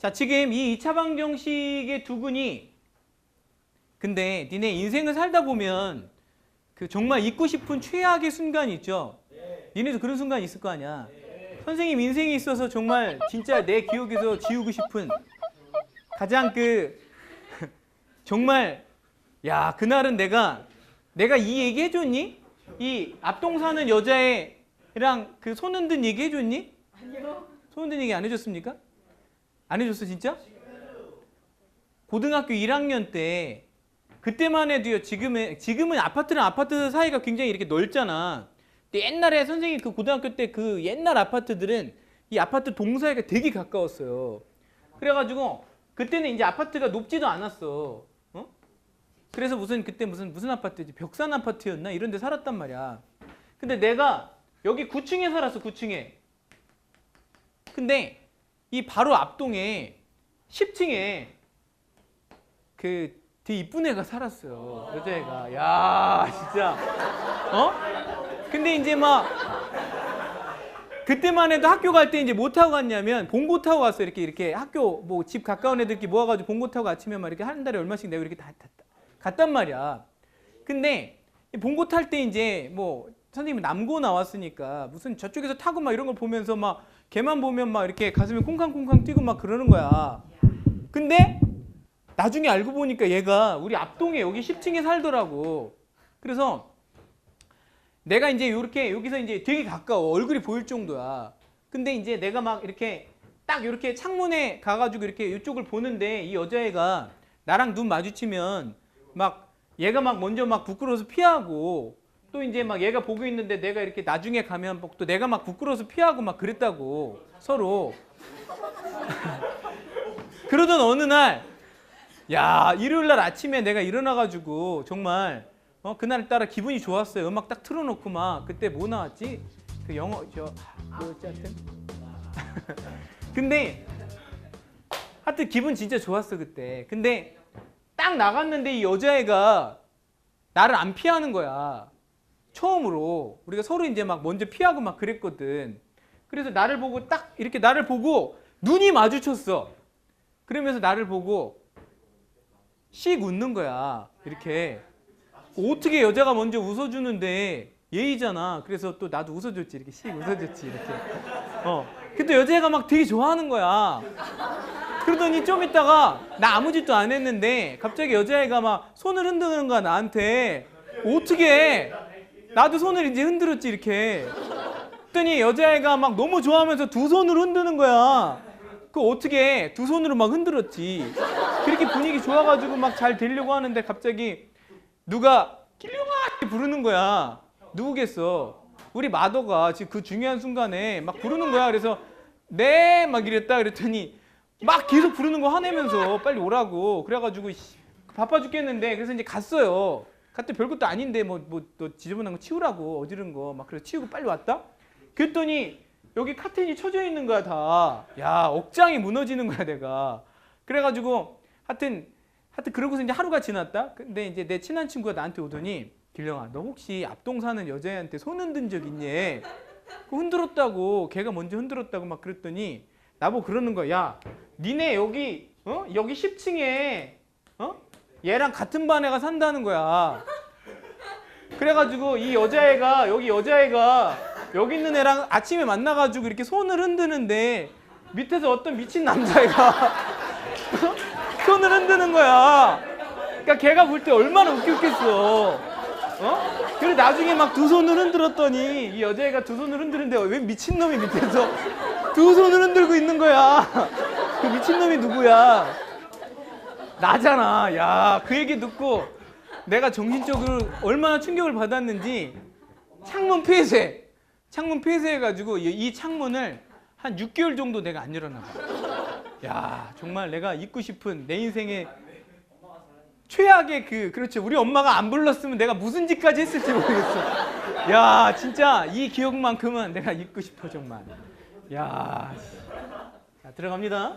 자, 지금 이 2차 방정식의 두근이 근데 니네 인생을 살다 보면 그 정말 잊고 싶은 최악의 순간이 있죠. 니네도 그런 순간 있을 거 아니야. 선생님 인생에 있어서 정말 진짜 내 기억에서 지우고 싶은 가장 그 정말 야 그날은 내가 내가 이 얘기 해줬니? 이 앞동 사는 여자애랑 그 손 흔든 얘기 해줬니? 아니요. 손 흔든 얘기 안 해줬습니까? 안 해줬어 진짜? 고등학교 1학년 때 그때만 해도요 지금은 지금은 아파트랑 아파트 사이가 굉장히 이렇게 넓잖아. 근데 옛날에 선생님 그 고등학교 때 그 옛날 아파트들은 이 아파트 동사이가 되게 가까웠어요. 그래가지고 그때는 이제 아파트가 높지도 않았어. 어? 그래서 무슨 그때 무슨 무슨 아파트지 벽산 아파트였나 이런 데 살았단 말이야. 근데 내가 여기 9층에 살았어 9층에. 근데 이 바로 앞동에 10층에 그 되게 이쁜 애가 살았어요. 여자애가. 야, 진짜. 어? 근데 이제 막 그때만 해도 학교 갈 때 이제 뭐 타고 갔냐면 봉고 타고 갔어. 이렇게 이렇게 학교 뭐 집 가까운 애들끼리 모아가지고 봉고 타고 아침에 막 이렇게 한 달에 얼마씩 내고 이렇게 다, 다, 다 갔단 말이야. 근데 이 봉고 탈 때 이제 뭐 선생님이 남고 나왔으니까 무슨 저쪽에서 타고 막 이런 걸 보면서 막 걔만 보면 막 이렇게 가슴이 콩쾅콩쾅 뛰고 막 그러는 거야. 근데 나중에 알고 보니까 얘가 우리 앞동에 여기 10층에 살더라고. 그래서 내가 이제 이렇게 여기서 이제 되게 가까워 얼굴이 보일 정도야. 근데 이제 내가 막 이렇게 딱 이렇게 창문에 가가지고 이렇게 이쪽을 보는데 이 여자애가 나랑 눈 마주치면 막 얘가 막 먼저 막 부끄러워서 피하고 또 이제 막 얘가 보고 있는데 내가 이렇게 나중에 가면 또 내가 막 부끄러워서 피하고 막 그랬다고 서로. 그러던 어느 날 야 일요일 날 아침에 내가 일어나가지고 정말 어 그날 따라 기분이 좋았어요. 음악 딱 틀어놓고 막 그때 뭐 나왔지? 그 영어 저 뭐였지 하여튼? 근데 하여튼 기분 진짜 좋았어 그때. 근데 딱 나갔는데 이 여자애가 나를 안 피하는 거야 처음으로 우리가 서로 이제 막 먼저 피하고 막 그랬거든 그래서 나를 보고 딱 이렇게 나를 보고 눈이 마주쳤어 그러면서 나를 보고 씩 웃는 거야. 이렇게. 어떻게 여자가 먼저 웃어주는데 예의잖아. 그래서 또 나도 웃어줬지. 이렇게 씩 웃어줬지. 이렇게. 어. 근데 여자애가 막 되게 좋아하는 거야. 그러더니 좀 있다가 나 아무 짓도 안 했는데 갑자기 여자애가 막 손을 흔드는 거야 나한테. 어떻게 나도 손을 이제 흔들었지 이렇게. 그랬더니 여자애가 막 너무 좋아하면서 두 손을 흔드는 거야. 그 어떻게 두 손으로 막 흔들었지. 그렇게 분위기 좋아가지고 막 잘 되려고 하는데 갑자기 누가 길룡아 부르는 거야. 누구겠어? 우리 마더가 지금 그 중요한 순간에 막 부르는 거야. 그래서 네 막 이랬다 그랬더니 막 계속 부르는 거 화내면서 빨리 오라고 그래가지고 씨, 바빠 죽겠는데 그래서 이제 갔어요. 갔더니 별것도 아닌데 뭐뭐너 지저분한 거 치우라고 어지른 거 막 그래서 치우고 빨리 왔다. 그랬더니 여기 카텐이 쳐져 있는 거야 다. 야 억장이 무너지는 거야 내가. 그래가지고 하여튼 하여튼 그러고서 이제 하루가 지났다. 근데 이제 내 친한 친구가 나한테 오더니 길령아 너 혹시 앞동 사는 여자애한테 손 흔든 적 있니? 그 흔들었다고 걔가 먼저 흔들었다고 막 그랬더니 나보고 그러는 거야. 야 니네 여기 어 여기 10층에 어 얘랑 같은 반 애가 산다는 거야. 그래가지고 이 여자애가 여기 여자애가 여기 있는 애랑 아침에 만나가지고 이렇게 손을 흔드는데 밑에서 어떤 미친 남자애가 손을 흔드는 거야. 그러니까 걔가 볼 때 얼마나 웃겼겠어. 어? 그래 나중에 막 두 손을 흔들었더니 이 여자애가 두 손을 흔드는데 왜 미친 놈이 밑에서 두 손을 흔들고 있는 거야. 그 미친 놈이 누구야? 나잖아. 야, 그 얘기 듣고 내가 정신적으로 얼마나 충격을 받았는지 창문 폐쇄. 창문 폐쇄해가지고 이, 이 창문을 한 6개월 정도 내가 안 열어놔. 야, 정말 내가 잊고 싶은 내 인생의 최악의 그 그렇죠. 우리 엄마가 안 불렀으면 내가 무슨 짓까지 했을지 모르겠어. 야, 진짜 이 기억만큼은 내가 잊고 싶어 정말. 야, 자, 들어갑니다.